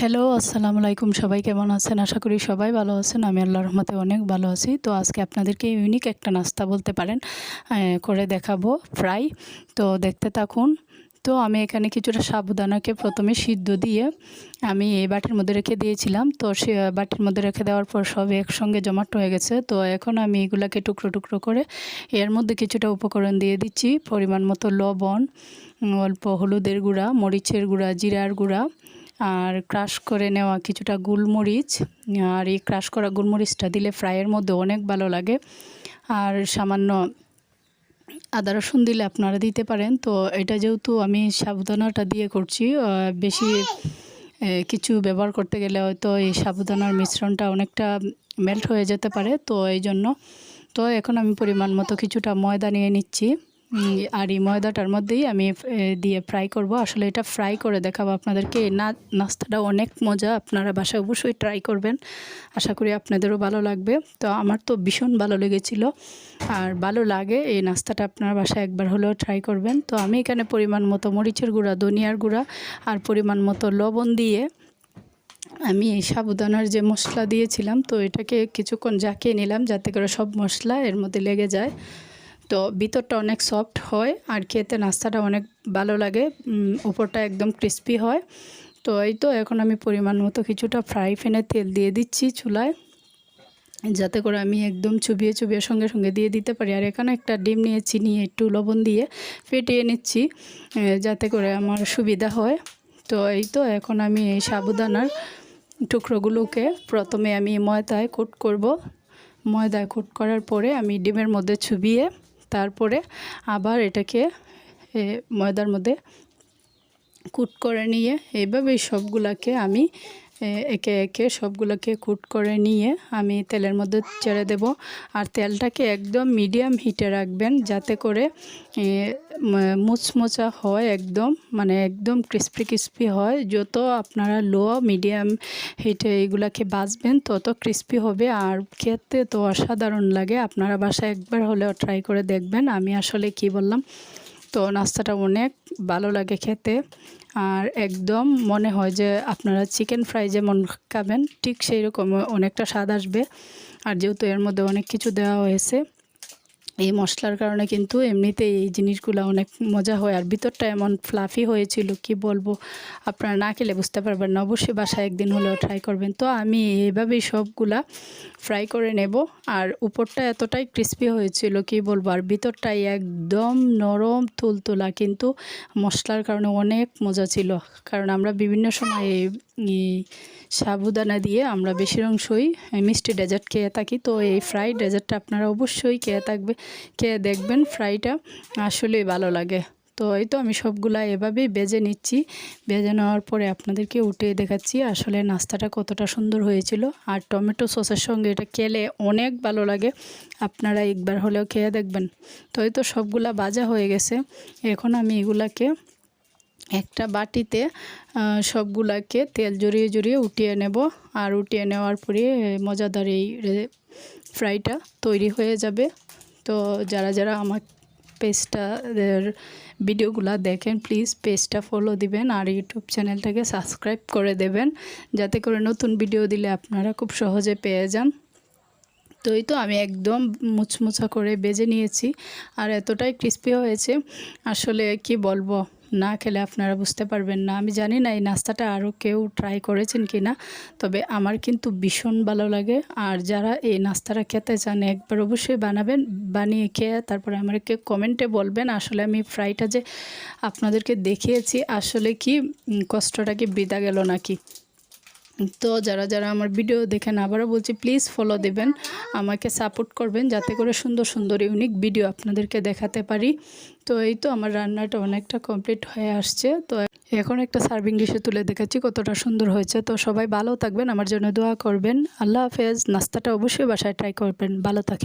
Hello আসসালামু আলাইকুম। সবাই কেমন আছেন? আশা করি সবাই ভালো আছেন। আমি আল্লাহর রহমতে অনেক ভালো আছি। তো আজকে আপনাদেরকে ইউনিক একটা নাস্তা বলতে পারেন করে দেখাবো ফ্রাই তো দেখতে থাকুন। তো আমি এখানে কিছুটা সাবুদানাকে প্রথমে সিদ্ধ দিয়ে আমি এই বাটির মধ্যে রেখে দিয়েছিলাম। তো সে বাটির মধ্যে রেখে দেওয়ার পর সব একসঙ্গে জমাট হয়ে গেছে। তো এখন আমি এগুলাকে টুকরো টুকরো করে এর মধ্যে কিছুটা উপকরণ দিয়ে দিচ্ছি। পরিমাণ মতো লবণ, অল্প হলুদের গুঁড়া, মরিচের গুঁড়া, জিরার গুঁড়া আর ক্রাশ করে নেওয়া কিছুটা গোলমরিচ, আর এই ক্রাশ করা গোলমরিচটা দিলে ফ্রাইয়ের মধ্যে অনেক ভালো লাগে। আর সামান্য আদা রসুন দিলে আপনারা দিতে পারেন। তো এটা যেহেতু আমি সাবুদানাটা দিয়ে করছি বেশি কিছু ব্যবহার করতে গেলে হয়তো এই সাবুদানার মিশ্রণটা অনেকটা মেল্ট হয়ে যেতে পারে। তো এই জন্য তো এখন আমি পরিমাণ মতো কিছুটা ময়দা নিয়ে নিচ্ছি। আর এই ময়দাটার মধ্যেই আমি দিয়ে ফ্রাই করব। আসলে এটা ফ্রাই করে দেখাবো আপনাদেরকে। না, নাস্তাটা অনেক মজা। আপনারা বাসায় অবশ্যই ট্রাই করবেন। আশা করি আপনাদেরও ভালো লাগবে। তো আমার তো ভীষণ ভালো লেগেছিল। আর ভালো লাগে এই নাস্তাটা। আপনার বাসায় একবার হলেও ট্রাই করবেন। তো আমি এখানে পরিমাণ মতো মরিচের গুঁড়া, ধনিয়ার গুঁড়া আর পরিমাণ মতো লবণ দিয়ে আমি এই সাবুদানার যে মশলা দিয়েছিলাম, তো এটাকে কিছুক্ষণ জাকিয়ে নিলাম যাতে করে সব মশলা এর মধ্যে লেগে যায়। তো ভিতরটা অনেক সফট হয় আর খেতে নাস্তাটা অনেক ভালো লাগে। উপরটা একদম ক্রিস্পি হয়। তো এই তো এখন আমি পরিমাণ মতো কিছুটা ফ্রাই প্যানে তেল দিয়ে দিচ্ছি চুলায়। যাতে করে আমি একদম চুবিয়ে চুবিয়ে সঙ্গে সঙ্গে দিয়ে দিতে পারি। আর এখানে একটা ডিম নিয়ে একটু লবণ দিয়ে ফেটিয়ে নিচ্ছি যাতে করে আমার সুবিধা হয়। তো এই তো এখন আমি এই সাবুদানার টুকরোগুলোকে প্রথমে আমি ময়দায় কোট করব। ময়দায় কোট করার পরে আমি ডিমের মধ্যে চুবিয়ে তারপরে আবার এটাকে ময়দার মধ্যে কুট করে নিয়ে এইভাবেই সবগুলাকে আমি একে একে সবগুলোকে কুট করে নিয়ে আমি তেলের মধ্যে ছেড়ে দেব। আর তেলটাকে একদম মিডিয়াম হিটে রাখবেন যাতে করে মুচমোচা হয় একদম মানে একদম ক্রিস্পি ক্রিস্পি হয়। যত আপনারা লো, মিডিয়াম হিটে এগুলাকে বাজবেন, তত ক্রিস্পি হবে। আর খেতে তো অসাধারণ লাগে, আপনারা বাসায় একবার হলেও ট্রাই করে দেখবেন। আমি আসলে কি বললাম তো নাস্তাটা অনেক ভালো লাগে খেতে। আর একদম মনে হয় যে আপনারা চিকেন ফ্রাই যেমন খাবেন, ঠিক সেই রকম অনেকটা স্বাদ আসবে। আর যেহেতু এর মধ্যে অনেক কিছু দেওয়া হয়েছে এই মশলার কারণে কিন্তু এমনিতেই এই জিনিসগুলো অনেক মজা হয়। আর ভিতরটা এমন ফ্লাফি হয়েছিল, কি বলব? আপনারা না খেলে বুঝতে পারবেন না। অবশ্যই বাসায় একদিন হলেও ট্রাই করবেন। তো আমি এইভাবেই সবগুলা ফ্রাই করে নেব। আর উপরটা এতটাই ক্রিস্পি হয়েছিল, কি বলব? আর ভিতরটাই একদম নরম, তুলতুলা। কিন্তু মশলার কারণে অনেক মজা ছিল। কারণ আমরা বিভিন্ন সময় এই সাবুদানা দিয়ে আমরা বেশির অংশই মিষ্টি ডেজার্ট খেয়ে থাকি। তো এই ফ্রাইড ডেজার্টটা আপনারা অবশ্যই খেয়ে থাকবে, খেয়ে দেখবেন ফ্রাইটা আসলেই ভালো লাগে। তো এই তো আমি সবগুলা এভাবেই বেজে নিচ্ছি। বেজে নেওয়ার পরে আপনাদেরকে উঠে দেখাচ্ছি আসলে নাস্তাটা কতটা সুন্দর হয়েছিল। আর টমেটো সসের সঙ্গে এটা খেলে অনেক ভালো লাগে। আপনারা একবার হলেও খেয়ে দেখবেন। তো এই তো সবগুলা ভাজা হয়ে গেছে। এখন আমি এগুলাকে একটা বাটিতে সবগুলাকে তেল জড়িয়ে জড়িয়ে উঠিয়ে নেব। আর উঠিয়ে নেওয়ার পরে মজাদার এই ফ্রাইটা তৈরি হয়ে যাবে। তো যারা যারা আমার পেজটা ভিডিওগুলো দেখেন, প্লিজ পেজটা ফলো দিবেন আর ইউটিউব চ্যানেলটাকে সাবস্ক্রাইব করে দেবেন। যাতে করে নতুন ভিডিও দিলে আপনারা খুব সহজে পেয়ে যান। তো এই তো আমি একদম মুচমুচা করে বেজে নিয়েছি। আর এতটাই ক্রিস্পি হয়েছে। আসলে কি বলব? না খেলে আপনারা বুঝতে পারবেন না। আমি জানি না এই নাস্তাটা আরও কেউ ট্রাই করেছেন কি না তবে আমার কিন্তু ভীষণ ভালো লাগে। আর যারা এই নাস্তাটা খেতে চান, একবার অবশ্যই বানাবেন, বানিয়ে খেয়ে তারপরে আমাকে কমেন্টে বলবেন। আসলে আমি ফ্রাইটা যে আপনাদেরকে দেখিয়েছি, আসলে কি কষ্টটা কি, বৃদা গেল নাকি? তো যারা যারা আমার ভিডিও দেখেন, আবারও বলছি প্লিজ ফলো দেবেন। আমাকে সাপোর্ট করবেন যাতে করে সুন্দর সুন্দর ইউনিক ভিডিও আপনাদেরকে দেখাতে পারি। তো এই তো আমার রান্নাটা অনেকটা কমপ্লিট হয়ে আসছে। তো এখন একটা সার্ভিং ডিশে তুলে দেখাচ্ছি, কতটা সুন্দর হয়েছে। তো সবাই ভালো থাকবেন, আমার জন্য দোয়া করবেন। আল্লাহ হাফেজ। নাস্তাটা অবশ্যই বাসায় ট্রাই করবেন। ভালো থাকেন।